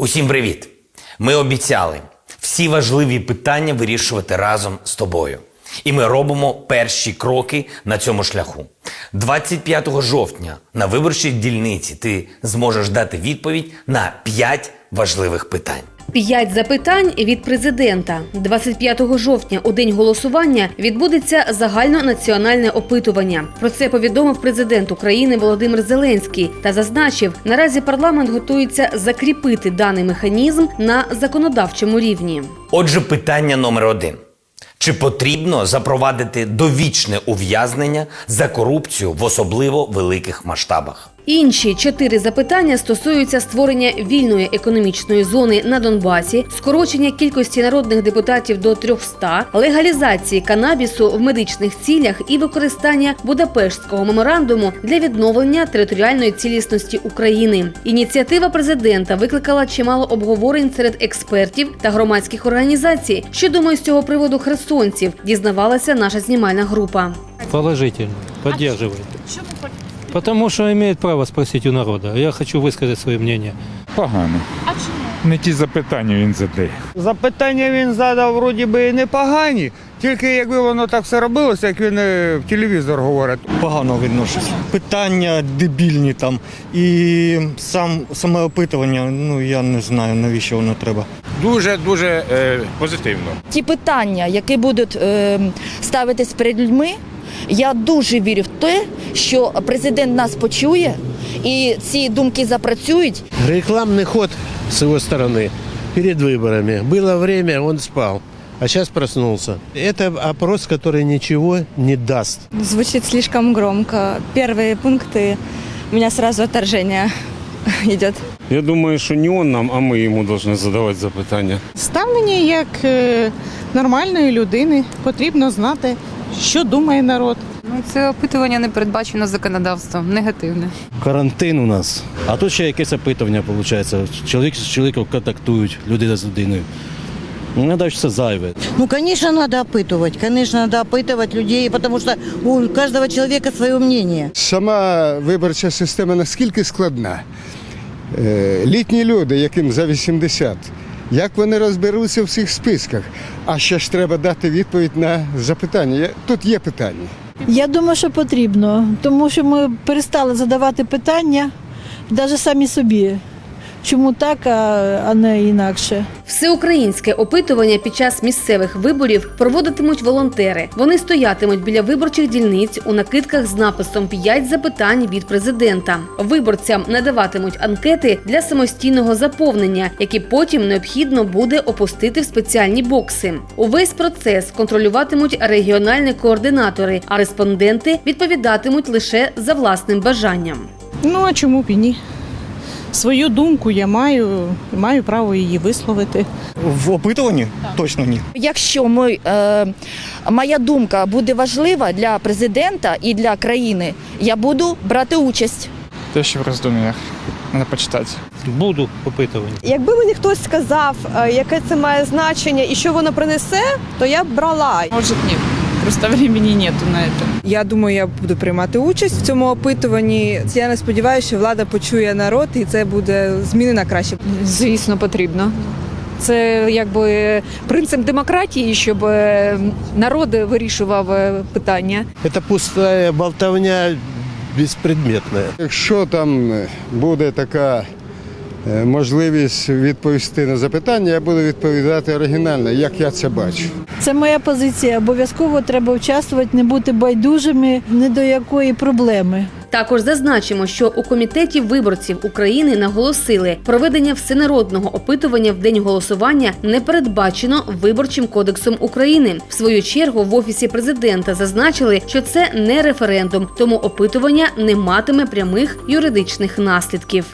Усім привіт! Ми обіцяли всі важливі питання вирішувати разом з тобою. І ми робимо перші кроки на цьому шляху. 25 жовтня на виборчій дільниці ти зможеш дати відповідь на 5 важливих питань. П'ять запитань від президента. 25 жовтня, у день голосування, відбудеться загальнонаціональне опитування. Про це повідомив президент України Володимир Зеленський та зазначив, наразі парламент готується закріпити даний механізм на законодавчому рівні. Отже, питання номер один. Чи потрібно запровадити довічне ув'язнення за корупцію в особливо великих масштабах? Інші чотири запитання стосуються створення вільної економічної зони на Донбасі, скорочення кількості народних депутатів до 300, легалізації канабісу в медичних цілях і використання Будапештського меморандуму для відновлення територіальної цілісності України. Ініціатива президента викликала чимало обговорень серед експертів та громадських організацій. Що думають з цього приводу херсонців, дізнавалася наша знімальна група. Положительно. Поддерживает. Потому что имеет право спросить у народа. Я хочу высказать свое мнение. Погано. А чому? Не ті запитання він задає. Запитання він задав вроді би і непогані, тільки якби воно так все робилося, як він е, в телевізор говорить. погано відношусь. Питання дебільні там. І сам саме опитування, ну я не знаю, навіщо воно треба. Дуже дуже е, позитивно. ті питання, які будуть е, ставитись перед людьми, я дуже вірю в те, що президент нас почує і ці думки запрацюють. Рекламный ход с его стороны перед выборами. Было время, он спал, а сейчас проснулся. Это опрос, который ничего не даст. Звучит слишком громко. Первые пункты, у меня сразу отторжение идет. Я думаю, що не он нам, а ми йому повинні задавати запитання. Ставлення як е, нормальної людини потрібно знати, що думає народ. Ну, це опитування не передбачено законодавством, негативне. Карантин у нас. А тут ще якесь опитування виходить. Чоловік з чоловіком контактують, людина з людиною. Ну, не далі це зайве. Ну, конечно, надо опытывать. Конечно, надо опытывать людей, потому что у каждого человека свое мнение. Сама виборча система наскільки складна. Е, Літні люди, яким за 80, як вони розберуться в цих списках? А ще ж треба дати відповідь на запитання. Тут є питання. Я думаю, що потрібно, тому що ми перестали задавати питання навіть самі собі. Чому так, а, не інакше? Всеукраїнське опитування під час місцевих виборів проводитимуть волонтери. Вони стоятимуть біля виборчих дільниць у накидках з написом «5 запитань від президента. Виборцям надаватимуть анкети для самостійного заповнення, які потім необхідно буде опустити в спеціальні бокси. Увесь процес контролюватимуть регіональні координатори, а респонденти відповідатимуть лише за власним бажанням. Ну а чому б і ні? Свою думку я маю, маю право її висловити. В опитуванні? Точно ні. Якщо ми, е, моя думка буде важлива для президента і для країни, я буду брати участь. Те, що в роздум'ях. Треба почитати. Буду опитування. Якби мені хтось сказав, е, яке це має значення і що воно принесе, то я б брала. Може, ні. Просто времени нету на це. Я думаю, я буду приймати участь в цьому опитуванні. Я не сподіваюся, що влада почує народ і це буде зміни на краще. Звісно, потрібно. Це якби принцип демократії, щоб е, народ вирішував е, питання. Это пустая болтовня беспредметная. Якщо там буде така можливість відповісти на запитання, я буду відповідати оригінально, як я це бачу. Це моя позиція. Обов'язково треба участвувати, не бути байдужими ні до якої проблеми. Також зазначимо, що у комітеті виборців України наголосили, проведення всенародного опитування в день голосування не передбачено виборчим кодексом України. В свою чергу в офісі президента зазначили, що це не референдум, тому опитування не матиме прямих юридичних наслідків.